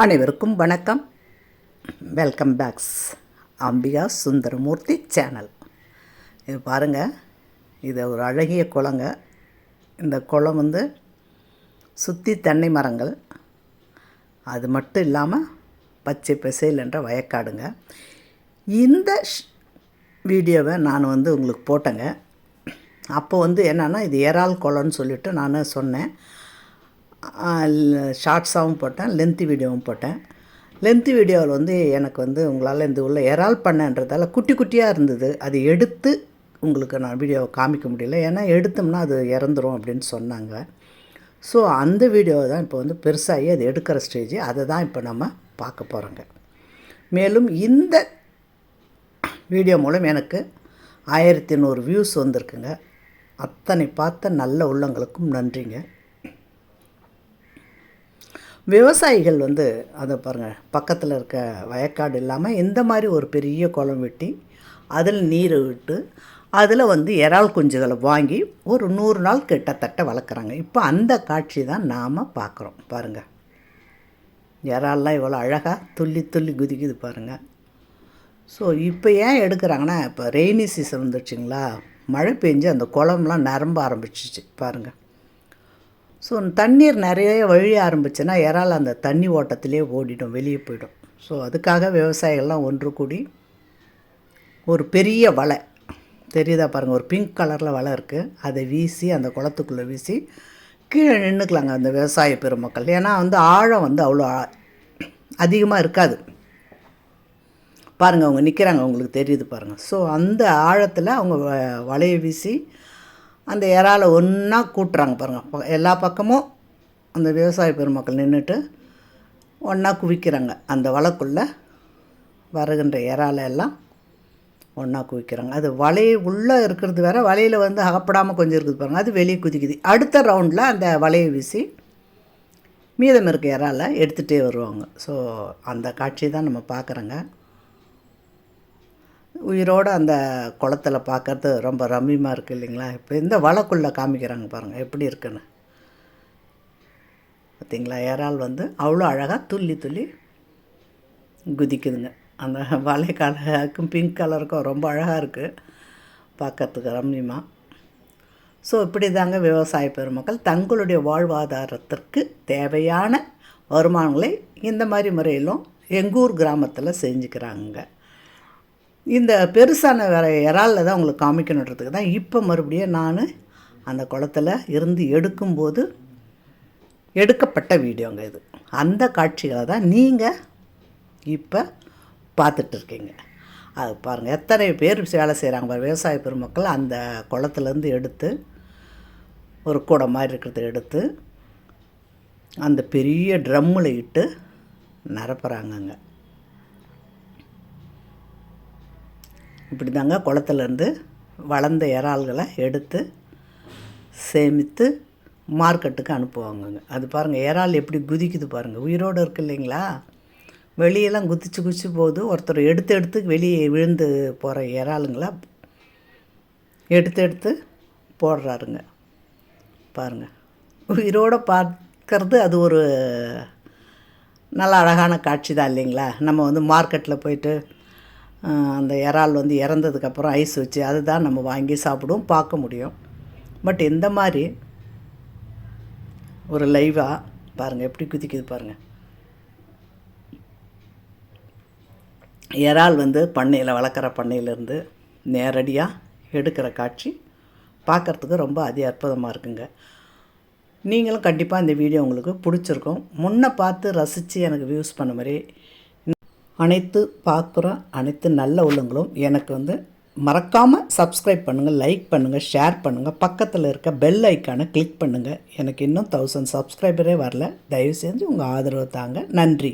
அனைவருக்கும் வணக்கம். Welcome backs Ambika Sundaramoorthy channel. இது பாருங்கள் இது ஒரு அழகிய குளங்க. இந்த குளம் வந்து சுற்றி தென்னை மரங்கள். அது மட்டும் இல்லாமல் பச்சை பசேல் என்ற வயக்காடுங்க. இந்த வீடியோவை நான் வந்து உங்களுக்கு போட்டேங்க. அப்போ வந்து என்னென்னா இது ஏறால் குளம்னு சொல்லிவிட்டு நான் சொன்னேன். ஷார்ட்ஸாகவும் போட்டேன் லென்த்தி வீடியோவும் போட்டேன். லென்த்தி வீடியோவில் வந்து எனக்கு வந்து உங்களால் இந்த உள்ள எரால் பண்ணன்றதால குட்டி குட்டியாக இருந்தது. அது எடுத்து உங்களுக்கு நான் வீடியோவை காமிக்க முடியல. ஏன்னா எடுத்தோம்னா அது இறந்துரும் அப்படின்னு சொன்னாங்க. ஸோ அந்த வீடியோவை தான் இப்போ வந்து பெருசாகி அது எடுக்கிற ஸ்டேஜ் அதை தான் இப்போ நம்ம பார்க்க போகிறோங்க மேலும் இந்த வீடியோ மூலம் எனக்கு ஆயிரத்தி நூறு வியூஸ் வந்திருக்குங்க. அத்தனை பார்த்த நல்ல உள்ளங்களுக்கும் நன்றிங்க. விவசாயிகள் வந்து அதை பாருங்கள் பக்கத்தில் இருக்க வயக்காடு இல்லாமல் இந்த மாதிரி ஒரு பெரிய குளம் வெட்டி அதில் நீரை விட்டு அதில் வந்து இறால் குஞ்சுகளை வாங்கி ஒரு நூறு நாள் கிட்டத்தட்ட வளர்க்குறாங்க. இப்போ அந்த காட்சி தான் நாம் பார்க்குறோம். பாருங்கள் இறால்லாம் இவ்வளோ அழகாக துள்ளி துள்ளி குதிக்குது பாருங்கள் ஸோ இப்போ ஏன் எடுக்கிறாங்கன்னா இப்போ ரெய்னி சீசன் வந்துடுச்சுங்களா மழை பெஞ்சு அந்த குளம்லாம் நிரம்ப ஆரம்பிச்சிச்சு பாருங்கள் ஸோ தண்ணீர் நிறைய வழிய ஆரம்பிச்சுன்னா இறால் அந்த தண்ணி ஓட்டத்திலே ஓடிடும் வெளியே போயிடும். ஸோ அதுக்காக விவசாயிகள்லாம் ஒன்று கூடி ஒரு பெரிய வலை தெரியுதா பாருங்கள் ஒரு பிங்க் கலரில் வலை இருக்குது அதை வீசி அந்த குளத்துக்குள்ளே வீசி கீழே நின்றுக்கலாங்க அந்த விவசாய பெருமக்கள். ஏன்னா வந்து ஆழம் வந்து அவ்வளோ அதிகமாக இருக்காது. பாருங்கள் அவங்க நிற்கிறாங்க அவங்களுக்கு தெரியுது பாருங்கள் ஸோ அந்த ஆழத்தில் அவங்க வ- வலையை வீசி அந்த இறாலை ஒன்றா கூட்டுறாங்க பாருங்கள் எல்லா பக்கமும் அந்த விவசாய பெருமக்கள் நின்றுட்டு ஒன்றா குவிக்கிறாங்க. அந்த வலைக்குள்ளே வருகின்ற இறாலை எல்லாம் ஒன்றா குவிக்கிறாங்க. அது வலை உள்ளே இருக்கிறது வேறு வலையில் வந்து அகப்படாமல் கொஞ்சம் இருக்குது பாருங்கள் அது வெளியே குதிக்குது. அடுத்த ரவுண்டில் அந்த வலையை வீசி மீதம் இருக்க இறாலை எடுத்துகிட்டே வருவாங்க. ஸோ அந்த காட்சி தான் நம்ம பார்க்குறோங்க. உயிரோடு அந்த குளத்துல பார்க்குறது ரொம்ப ரம்மியமாக இருக்குது இல்லைங்களா? இப்போ இந்த வலைக்குள்ளே காமிக்கிறாங்க பாருங்கள் எப்படி இருக்குன்னு. பார்த்தீங்களா ஏறால் வந்து அவ்வளோ அழகாக துள்ளி துள்ளி குதிக்குதுங்க. அந்த வலை கலருக்கும் பிங்க் கலருக்கும் ரொம்ப அழகாக இருக்குது பார்க்கறதுக்கு ரம்மியமாக ஸோ இப்படி தாங்க விவசாய பெருமக்கள் தங்களுடைய வாழ்வாதாரத்திற்கு தேவையான வருமானங்களை இந்த மாதிரி முறையிலும் எங்கூர் கிராமத்தில் செஞ்சுக்கிறாங்க இந்த பெருசான வேறு இறாலில் தான் உங்களுக்கு காமிக்கணுன்றதுக்கு தான் இப்போ மறுபடியும் நான் அந்த குளத்துல இருந்து எடுக்கும்போது எடுக்கப்பட்ட வீடியோங்க இது. அந்த காட்சிகளை தான் நீங்கள் இப்போ பார்த்துட்ருக்கீங்க. அது பாருங்கள் எத்தனை பேர் வேலை செய்கிறாங்க விவசாய பெருமக்கள் அந்த குளத்துலேருந்து எடுத்து ஒரு கூடை மாதிரி இருக்கிறத எடுத்து அந்த பெரிய ட்ரம்மில் இட்டு நிரப்புறாங்கங்க. இப்படி தாங்க குளத்துலேருந்து வளர்ந்த இறால்களை எடுத்து சேமித்து மார்க்கெட்டுக்கு அனுப்புவாங்கங்க. அது பாருங்கள் இறால் எப்படி குதிக்குது பாருங்கள் உயிரோடு இருக்கு இல்லைங்களா? வெளியெல்லாம் குதிச்சு குதிச்சு போகுது. ஒருத்தர் எடுத்து எடுத்து வெளியே விழுந்து போகிற இறாலுங்களா எடுத்து எடுத்து போடுறாருங்க. பாருங்கள் உயிரோடு பார்க்கறது அது ஒரு நல்ல அழகான காட்சி தான் இல்லைங்களா? நம்ம வந்து மார்க்கெட்டில் போயிட்டு அந்த இறால் வந்து இறந்ததுக்கப்புறம் ஐஸ் வச்சு அதுதான் நம்ம வாங்கி சாப்பிடுவோம் பார்க்க முடியும். பட் இந்த மாதிரி ஒரு லைவாக பாருங்கள் எப்படி குதிக்குது பாருங்கள் இறால் வந்து பண்ணையில் வளர்க்குற பண்ணையிலேருந்து நேரடியாக எடுக்கிற காட்சி பார்க்குறதுக்கு ரொம்ப அதி அற்புதமாக இருக்குங்க. நீங்களும் கண்டிப்பாக இந்த வீடியோ உங்களுக்கு பிடிச்சிருக்கும். முன்னே பார்த்து ரசித்து எனக்கு வியூஸ் பண்ண மாதிரி அனைத்து பார்க்குற அனைத்து நல்ல உள்ளங்களும் எனக்கு வந்து மறக்காமல் சப்ஸ்கிரைப் பண்ணுங்கள் லைக் பண்ணுங்கள் ஷேர் பண்ணுங்கள் பக்கத்தில் இருக்க பெல் ஐக்கானை கிளிக் பண்ணுங்கள் எனக்கு இன்னும் தௌசண்ட் சப்ஸ்கிரைபரே வரல. தயவு செஞ்சு உங்கள் ஆதரவு தாங்க. நன்றி.